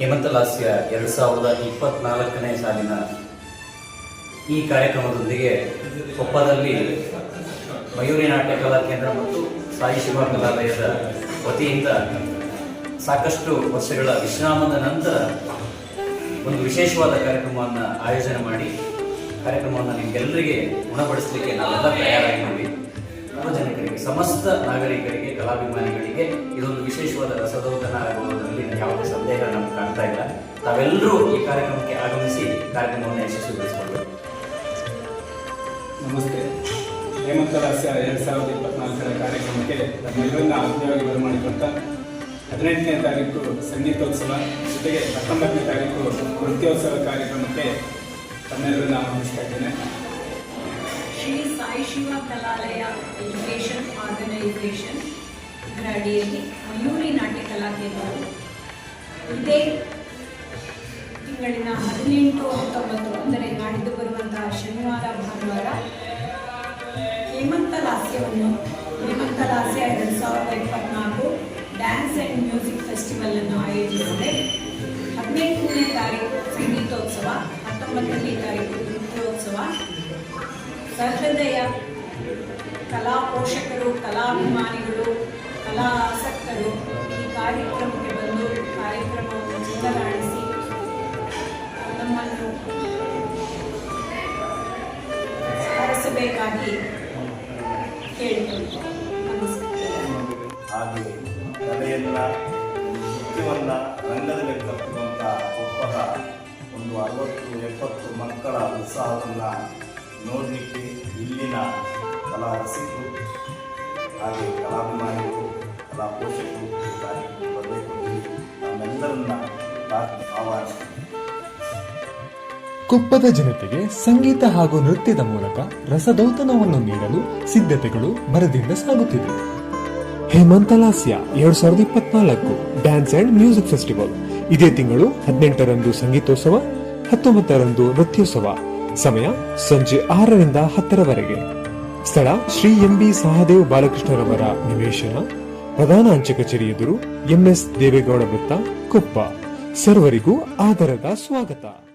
ಹೇಮಂತಲಾಸ್ಯ ಎರಡು ಸಾವಿರದ ಇಪ್ಪತ್ನಾಲ್ಕನೇ ಸಾಲಿನ ಈ ಕಾರ್ಯಕ್ರಮದೊಂದಿಗೆ ಕೊಪ್ಪದಲ್ಲಿ ಮಯೂರಿ ನಾಟ್ಯ ಕಲಾ ಕೇಂದ್ರ ಮತ್ತು ಸಾಯಿ ಶಿವ ಕಲಾಲಯದ ವತಿಯಿಂದ ಸಾಕಷ್ಟು ವರ್ಷಗಳ ವಿಶ್ರಾಮದ ನಂತರ ಒಂದು ವಿಶೇಷವಾದ ಕಾರ್ಯಕ್ರಮವನ್ನು ಆಯೋಜನೆ ಮಾಡಿ ಕಾರ್ಯಕ್ರಮವನ್ನು ನಿಮಗೆಲ್ಲರಿಗೆ ಗುಣಪಡಿಸಲಿಕ್ಕೆ ನಾವೆಲ್ಲ ತಯಾರಾಗಿದ್ದೀವಿ. ಸಾರ್ವಜನಿಕರಿಗೆ ಸಮಸ್ತ ನಾಗರಿಕರಿಗೆ, ಕಲಾಭಿಮಾನಿಗಳಿಗೆ ಇದೊಂದು ವಿಶೇಷವಾದ ರಸದೌತಣ ಸಂದೇಹ ನಮ್ಗೆ ಕಾಣ್ತಾ ಇಲ್ಲ. ತಾವೆಲ್ಲರೂ ಈ ಕಾರ್ಯಕ್ರಮಕ್ಕೆ ಆಗಮಿಸಿ ಕಾರ್ಯಕ್ರಮವನ್ನು ಯಶಸ್ವಿಗೊಳಿಸಬಹುದು ನಮಸ್ತೆ. ಹೇಮಂತ ದಾಸ ಎರಡು ಸಾವಿರದ ಇಪ್ಪತ್ನಾಲ್ಕರ ಕಾರ್ಯಕ್ರಮಕ್ಕೆ ತಮ್ಮೆಲ್ಲರನ್ನ ಆತ್ಮೀಯವಾಗಿ ಬರಮಾಡಿಕೊಳ್ತ ಹದಿನೆಂಟನೇ ತಾರೀಕು ಸಂಗೀತೋತ್ಸವ ಜೊತೆಗೆ ಹತ್ತೊಂಬತ್ತನೇ ತಾರೀಕು ನೃತ್ಯೋತ್ಸವ ಕಾರ್ಯಕ್ರಮಕ್ಕೆ ತಮ್ಮೆಲ್ಲರನ್ನ ಆಹ್ವಾನಿಸ್ತಾ ಇದ್ದೇನೆ. ಶ್ರೀ ಸಾಯಿ ಶಿವ ಕಲಾಲಯ ಎಜುಕೇಷನ್ ಆರ್ಗನೈಸೇಷನ್ ಇದರ ಅಡಿಯಲ್ಲಿ ಮಯೂರಿ ನಾಟ್ಯ ಕಲಾ ಕೇಂದ್ರವು ಇದೇ ತಿಂಗಳಿನ ಹದಿನೆಂಟು ಹತ್ತೊಂಬತ್ತು ಅಂದರೆ ನಾಡಿದ್ದು ಬರುವಂತಹ ಶನಿವಾರ, ಭಾನುವಾರ. ಹೇಮಂತ ಲಾಸ್ಯವನ್ನು, ಹೇಮಂತ ಲಾಸ್ಯ ಎರಡು ಸಾವಿರದ ಇಪ್ಪತ್ನಾಲ್ಕು ಡ್ಯಾನ್ಸ್ ಆ್ಯಂಡ್ ಮ್ಯೂಸಿಕ್ ಫೆಸ್ಟಿವಲ್ ಅನ್ನು ಆಯೋಜಿಸಿದೆ. ಹದಿನೆಂಟನೇ ತಾರೀಕು ಸಂಗೀತೋತ್ಸವ, ಹತ್ತೊಂಬತ್ತನೇ ತಾರೀಕು ನೃತ್ಯೋತ್ಸವ. ಸಹೃದಯ ಕಲಾ ಪೋಷಕರು, ಕಲಾಭಿಮಾನಿಗಳು ಕೇಳಿಕೊಳ್ಳುತ್ತೇನೆ ನಮಸ್ಕಾರ ಹಾಗೆ ಕಲೆಯನ್ನ ನೃತ್ಯವನ್ನ ರಂಗದಲ್ಲಿ ಕಟ್ಟುವಂಥ ಒಪ್ಪದ ಒಂದು ಅರವತ್ತು, ಎಪ್ಪತ್ತು ಮಕ್ಕಳ ಉತ್ಸಾಹವನ್ನ ನೋಡಲಿಕ್ಕೆ ಇಲ್ಲಿನ ಕಲಾ ರಸಿಕರು ಹಾಗೆ ಕಲಾಭಿಮಾನಿಗಳು, ಕಲಾ ಪೋಷಕರು ಬರಬೇಕು ನಮ್ಮೆಲ್ಲರನ್ನ ಪ್ರಾರ್ಥನೆ ಆಹ್ವಾನಿಸ್ತೀನಿ. ಕೊಪ್ಪದ ಜನತೆಗೆ ಸಂಗೀತ ಹಾಗೂ ನೃತ್ಯದ ಮೂಲಕ ರಸದೌತಣವನ್ನು ನೀಡಲು ಸಿದ್ಧತೆಗಳು ಭರದಿಂದ ಸಾಗುತ್ತಿದೆ ಹೇಮಂತಲಾಸ್ಯ ಎರಡ್ ಸಾವಿರದ ಇಪ್ಪತ್ನಾಲ್ಕು ಡ್ಯಾನ್ಸ್ ಅಂಡ್ ಮ್ಯೂಸಿಕ್ ಫೆಸ್ಟಿವಲ್ ಇದೇ ತಿಂಗಳು ಹದಿನೆಂಟರಂದು ಸಂಗೀತೋತ್ಸವ, ಹತ್ತೊಂಬತ್ತರಂದು ನೃತ್ಯೋತ್ಸವ. ಸಮಯ ಸಂಜೆ ಆರರಿಂದ ಹತ್ತರವರೆಗೆ. ಸ್ಥಳ ಶ್ರೀ ಎಂ ಬಿ ಸಹದೇವ್ ಬಾಲಕೃಷ್ಣರವರ ನಿವೇಶನ. ಪ್ರಧಾನ ಅಂಚೆ ಕಚೇರಿ ಎದುರು ಎಂಎಸ್ ದೇವೇಗೌಡ ವೃತ್ತ ಕೊಪ್ಪ. ಸರ್ವರಿಗೂ ಆದರದ ಸ್ವಾಗತ.